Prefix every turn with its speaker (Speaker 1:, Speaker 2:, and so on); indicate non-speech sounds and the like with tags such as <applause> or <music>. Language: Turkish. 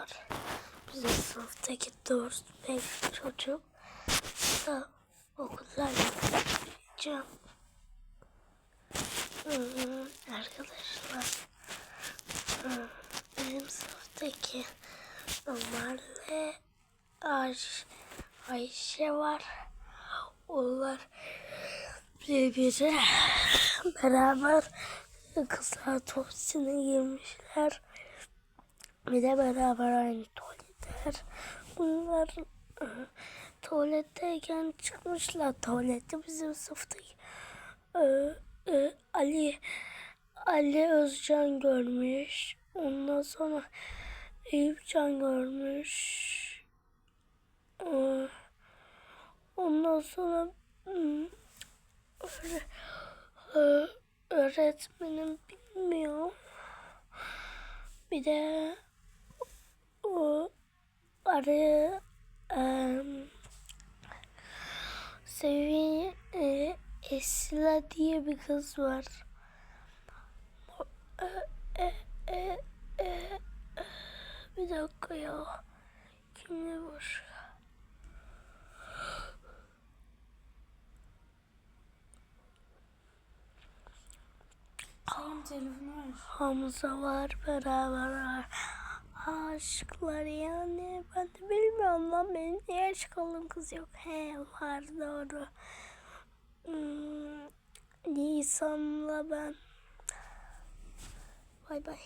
Speaker 1: arkadaşlar. Bizim sınıftaki dört beş çocuk da okullarla gideceğim. Hmm, arkadaşlar hmm, benim sınıftaki Ömer'le Ayş, Ayşe var. Onlar birbiri <laughs> beraber kızlar tuvaletine girmişler. Bir de beraber aynı tuvaletler. Bunlar e, tuvaletteyken çıkmışlar. Tuvalette bizim sınıftaki e, e, Ali Ali Özcan görmüş. Ondan sonra Eyüpcan görmüş. E, Ondan sonra hmm, öyle, e, öğretmenim bilmiyor. Bir de araya em, Sevi e, Esila diye bir kız var. E, e, e, e, bir dakika ya. Kimle var?
Speaker 2: Tamam telefonu ver.
Speaker 1: Hamza var beraber var. Aşklar yani ben de bilmiyorum lan benim niye aşık olduğum kız yok. He var doğru. Hmm, Nisan'la ben. Bay bay.